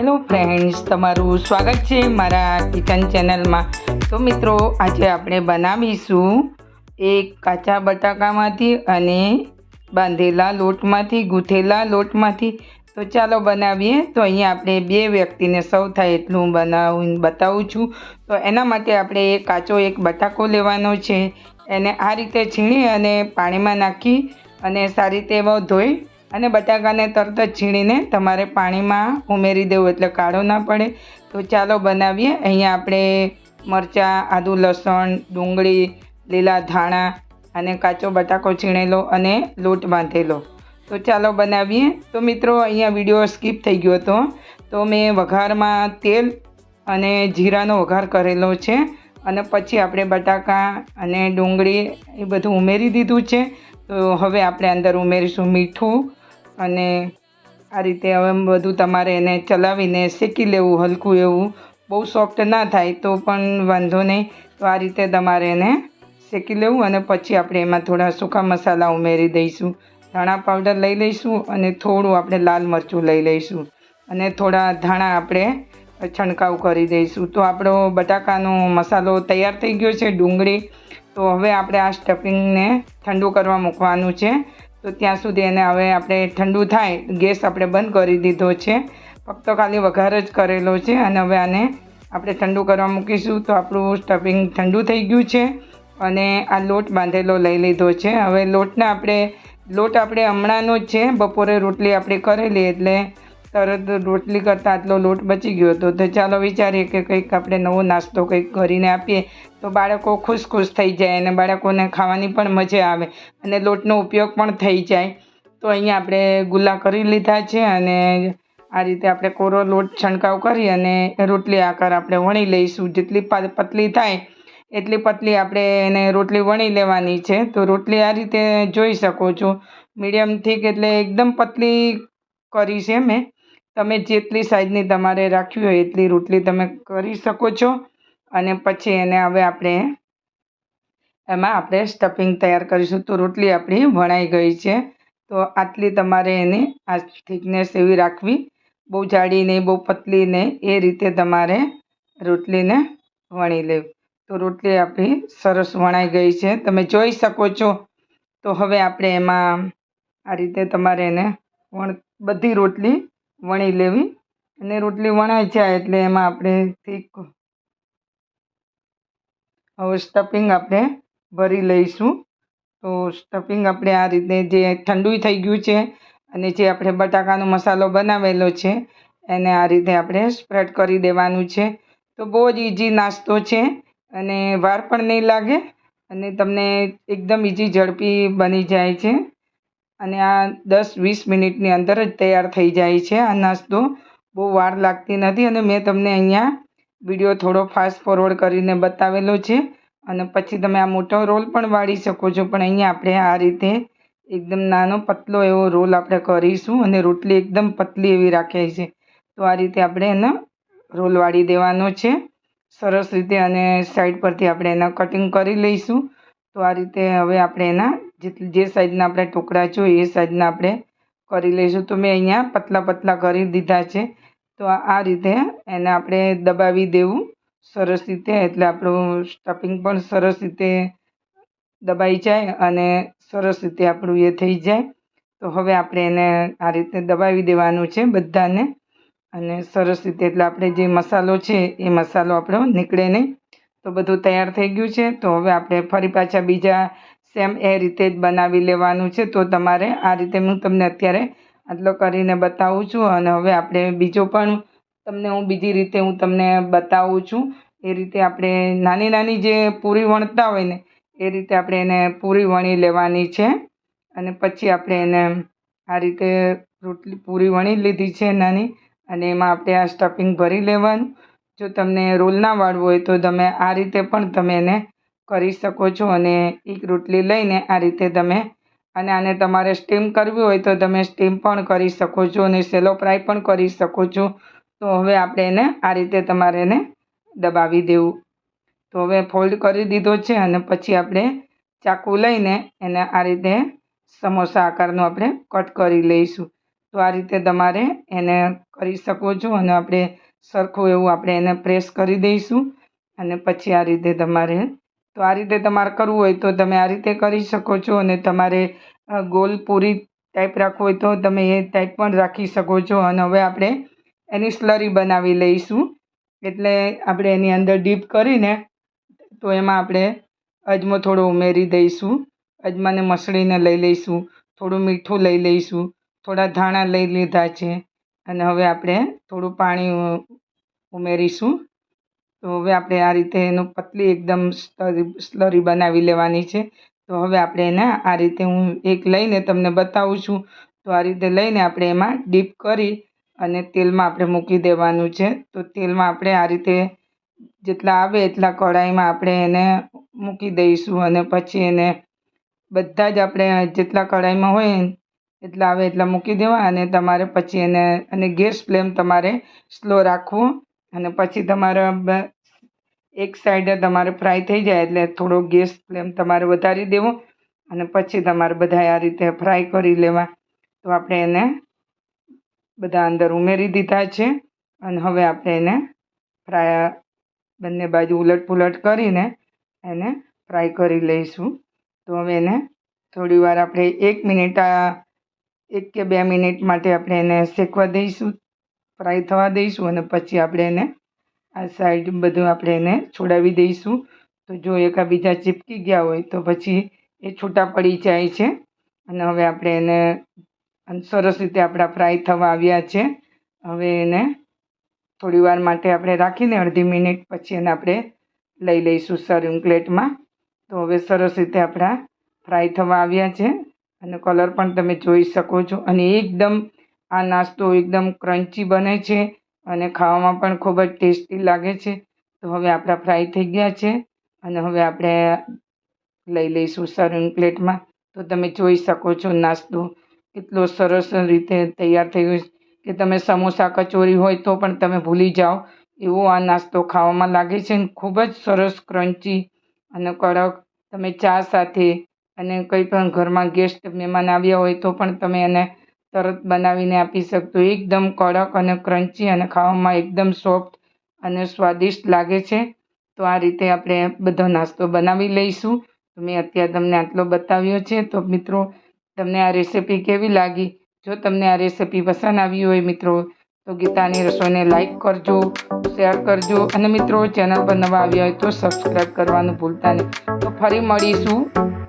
Hello friends તમારું સ્વાગત છે મારા કિચન ચેનલમાં. તો મિત્રો, આજે આપણે બનાવીશું એક કાચા બટાકામાંથી અને બાંધેલા લોટમાંથી, ગૂંથેલા લોટમાંથી. તો ચાલો બનાવીએ. તો અહીંયા આપણે બે વ્યક્તિને સૌ થાય એટલું બનાવું, બતાવું છું. તો એના માટે આપણે કાચો એક બટાકો લેવાનો છે. એને આ રીતે છીણી અને પાણીમાં નાખી અને સારી રીતે એવો ધોઈ અને બટાકાને તરત જ છીણીને તમારે પાણીમાં ઉમેરી દેવું એટલે કાળો ના પડે. તો ચાલો બનાવીએ. અહીંયા આપણે મરચાં, આદુ લસણ, ડુંગળી, લીલા ધાણા અને કાચો બટાકો છીણેલો અને લોટ બાંધેલો. તો ચાલો બનાવીએ. તો મિત્રો, અહીંયા વીડિયો સ્કીપ થઈ ગયો હતો. તો મેં વઘારમાં તેલ અને જીરાનો વઘાર કરેલો છે અને પછી આપણે બટાકા અને ડુંગળી એ બધું ઉમેરી દીધું છે. તો હવે આપણે અંદર ઉમેરીશું મીઠું અને આ રીતે હવે બધું તમારે એને ચલાવીને શેકી લેવું, હલકું એવું. બહુ સોફ્ટ ના થાય તો પણ વાંધો નહીં. તો આ રીતે તમારે એને શેકી લેવું અને પછી આપણે એમાં થોડા સૂકા મસાલા ઉમેરી દઈશું. ધાણા પાવડર લઈ લઈશું અને થોડું આપણે લાલ મરચું લઈ લઈશું. અને થોડા ધાણા આપણે છંટકાવ કરી દઈશું. તો આપણો બટાકાનો મસાલો તૈયાર થઈ ગયો છે ડુંગળી. તો હવે આપણે આ સ્ટફિંગને ઠંડુ કરવા મૂકવાનું છે. તો ત્યાં સુધી એને હવે આપણે ઠંડુ થાય, ગેસ આપણે બંધ કરી દીધો છે. ફક્ત ખાલી વઘાર જ કરેલો છે અને હવે આને આપણે ઠંડુ કરવા મૂકીશું. તો આપણું સ્ટફિંગ ઠંડુ થઈ ગયું છે અને આ લોટ બાંધેલો લઈ લીધો છે. હવે લોટને આપણે, લોટ આપણે હમણાંનો જ છે. બપોરે રોટલી આપણે કરેલી એટલે તરત રોટલી કરતાં આટલો લોટ બચી ગયો હતો. તો ચાલો વિચારીએ કે કંઈક આપણે નવો નાસ્તો કંઈક કરીને આપીએ તો બાળકો ખુશ ખુશ થઈ જાય અને બાળકોને ખાવાની પણ મજા આવે અને લોટનો ઉપયોગ પણ થઈ જાય. તો અહીંયા આપણે ગુલ્લા કરી લીધા છે અને આ રીતે આપણે કોરો લોટ છંટકાવ કરી અને રોટલી આકાર આપણે વણી લઈશું. જેટલી પતલી થાય એટલી પતલી આપણે એને રોટલી વણી લેવાની છે. તો રોટલી આ રીતે જોઈ શકો છો. મીડિયમ થીક એટલે એકદમ પતલી કરી છે મેં. તમે જેટલી સાઈઝની તમારે રાખવી હોય એટલી રોટલી તમે કરી શકો છો. અને પછી એને હવે આપણે એમાં આપણે સ્ટફિંગ તૈયાર કરીશું. તો રોટલી આપણી વણાઈ ગઈ છે. તો આટલી તમારે એની આ થિકનેસ એવી રાખવી. બહુ જાડી નહીં, બહુ પતલી નહીં, એ રીતે તમારે રોટલીને વણી લેવી. તો રોટલી આપણી સરસ વણાઈ ગઈ છે. તમે જોઈ શકો છો. તો હવે આપણે એમાં આ રીતે તમારે એને વણ બધી રોટલી વણી લેવી અને રોટલી વણાઈ જાય એટલે એમાં આપણે થીક હવે સ્ટફિંગ આપણે ભરી લઈશું. તો સ્ટફિંગ આપણે આ રીતે જે ઠંડુ થઈ ગયું છે અને જે આપણે બટાકાનો મસાલો બનાવેલો છે એને આ રીતે આપણે સ્પ્રેડ કરી દેવાનું છે. તો બહુ જ ઇઝી નાસ્તો છે અને વાર પણ નહીં લાગે અને તમને એકદમ ઇઝી ઝડપી બની જાય છે. અને આ દસ વીસ મિનિટની અંદર જ તૈયાર થઈ જાય છે આ નાસ્તો. બહુ વાર લાગતી નથી અને મેં તમને અહીંયા વીડિયો થોડો ફાસ્ટ ફોરવર્ડ કરીને બતાવેલો છે. અને પછી તમે આ મોટો રોલ પણ વાળી શકો છો. પણ અહીંયા આપણે આ રીતે એકદમ નાનો પતલો એવો રોલ આપણે કરીશું અને રોટલી એકદમ પતલી એવી રાખી છે તો આ રીતે આપણે એનો રોલ વાળી દેવાનો છે. સરસ રીતે અને સાઈડ પરથી આપણે એના કટિંગ કરી લઈશું. તો આ રીતે હવે આપણે એના જેટલી જે સાઈઝના આપણે ટુકડા જોઈએ એ સાઈઝના આપણે કરી લઈશું. તો મેં અહીંયા પતલા પતલા કરી દીધા છે. તો આ રીતે એને આપણે દબાવી દેવું સરસ રીતે. એટલે આપણું સ્ટફિંગ પણ સરસ રીતે દબાઈ જાય અને સરસ રીતે આપણું એ થઈ જાય. તો હવે આપણે એને આ રીતે દબાવી દેવાનું છે બધાને. અને સરસ રીતે એટલે આપણે જે મસાલો છે એ મસાલો આપણો નીકળે નહીં. તો બધું તૈયાર થઈ ગયું છે. તો હવે આપણે ફરી પાછા બીજા સેમ એ રીતે જ બનાવી લેવાનું છે. તો તમારે આ રીતે હું તમને અત્યારે આટલો કરીને બતાવું છું અને હવે આપણે બીજો પણ તમને હું બીજી રીતે હું તમને બતાવું છું. એ રીતે આપણે નાની નાની જે પૂરી વણતા હોય ને, એ રીતે આપણે એને પૂરી વણી લેવાની છે. અને પછી આપણે એને આ રીતે રોટલી પૂરી વણી લીધી છે નાની, અને એમાં આપણે આ સ્ટફિંગ ભરી લેવાનું. જો તમને રોલ ના વાળવું હોય તો તમે આ રીતે પણ તમે એને કરી શકો છો અને એક રોટલી લઈને આ રીતે તમે અને આને તમારે સ્ટીમ કરવી હોય તો તમે સ્ટીમ પણ કરી શકો છો અને સેલો ફ્રાય પણ કરી શકો છો. તો હવે આપણે એને આ રીતે તમારે એને દબાવી દેવું. તો હવે ફોલ્ડ કરી દીધો છે અને પછી આપણે ચાકુ લઈને એને આ રીતે સમોસા આકારનું આપણે કટ કરી લઈશું. તો આ રીતે તમારે એને કરી શકો છો અને આપણે સરખું એવું આપણે એને પ્રેસ કરી દઈશું અને પછી આ રીતે તમારે, તો આ રીતે તમારે કરવું હોય તો તમે આ રીતે કરી શકો છો અને તમારે ગોલ પૂરી ટાઈપ રાખવું હોય તો તમે એ ટાઈપ પણ રાખી શકો છો અને હવે આપણે એની સ્લરી બનાવી લઈશું. એટલે આપણે એની અંદર ડીપ કરીને તો એમાં આપણે અજમો થોડો ઉમેરી દઈશું. અજમાને મસળીને લઈ લઈશું, થોડું મીઠું લઈ લઈશું, થોડા ધાણા લઈ લીધા છે અને હવે આપણે થોડું પાણી ઉમેરીશું. તો હવે આપણે આ રીતે એનું પતલી એકદમ સ્લરી બનાવી લેવાની છે. તો હવે આપણે એને આ રીતે હું એક લઈને તમને બતાવું છું. તો આ રીતે લઈને આપણે એમાં ડીપ કરી અને તેલમાં આપણે મૂકી દેવાનું છે. તો તેલમાં આપણે આ રીતે જેટલા આવે એટલા કઢાઈમાં આપણે એને મૂકી દઈશું અને પછી એને બધા જ આપણે જેટલા કઢાઈમાં હોય એટલા આવે એટલા મૂકી દેવા અને તમારે પછી એને અને ગેસ ફ્લેમ તમારે સ્લો રાખવો અને પછી તમારે એક સાઈડે તમારે ફ્રાય થઈ જાય એટલે થોડો ગેસ ફ્લેમ તમારે વધારી દેવો અને પછી તમારે બધા આ રીતે ફ્રાય કરી લેવા. તો આપણે એને બધા અંદર ઉમેરી દીધા છે અને હવે આપણે એને ફ્રાય બંને બાજુ ઉલટ પુલટ કરીને એને ફ્રાય કરી લઈશું. તો હવે એને થોડી વાર આપણે એક મિનિટ આ એક કે બે મિનિટ માટે આપણે એને શેકવા દઈશું, ફ્રાય થવા દઈશું અને પછી આપણે એને આ સાઈડ બધું આપણે એને છોડાવી દઈશું. તો જો એકાબીજા ચીપકી ગયા હોય તો પછી એ છૂટા પડી જાય છે. અને હવે આપણે એને સરસ રીતે આપણા ફ્રાય થવા આવ્યા છે. હવે એને થોડી વાર માટે આપણે રાખીને અડધી મિનિટ પછી એને આપણે લઈ લઈશું સર્વિંગ પ્લેટમાં તો હવે સરસ રીતે આપણા ફ્રાય થવા આવ્યા છે. અને કલર પણ તમે જોઈ શકો છો. અને એકદમ આ નાસ્તો એકદમ ક્રન્ચી બને છે અને ખાવામાં પણ ખૂબ જ ટેસ્ટી લાગે છે. તો હવે આપણા ફ્રાય થઈ ગયા છે અને હવે આપણે લઈ લઈશું સર્વિંગ પ્લેટમાં. તો તમે જોઈ શકો છો નાસ્તો કેટલો સરસ રીતે તૈયાર થયો કે તમે સમોસા કચોરી હોય તો પણ તમે ભૂલી જાઓ. એવો આ નાસ્તો ખાવામાં લાગે છે ખૂબ જ સરસ ક્રન્ચી અને કડક. તમે ચા સાથે અને કંઈ પણ ઘરમાં ગેસ્ટ મહેમાન આવ્યા હોય તો પણ તમે એને તરત બનાવીને આપી શકતો. એકદમ કડક અને ક્રન્ચી અને ખાવામાં એકદમ સોફ્ટ અને સ્વાદિષ્ટ લાગે છે. તો આ રીતે આપણે બધો નાસ્તો બનાવી લઈશું. મેં અત્યારે તમને આટલો બતાવ્યો છે. તો મિત્રો, તમને આ રેસીપી કેવી લાગી? જો તમને આ રેસીપી પસંદ આવી હોય મિત્રો, તો ગીતાની રસોઈને લાઈક કરજો શેર કરજો. અને મિત્રો, ચેનલ પર નવા આવ્યા હોય તો સબસ્ક્રાઈબ કરવાનું ભૂલતા નહીં. તો ફરી મળીશું.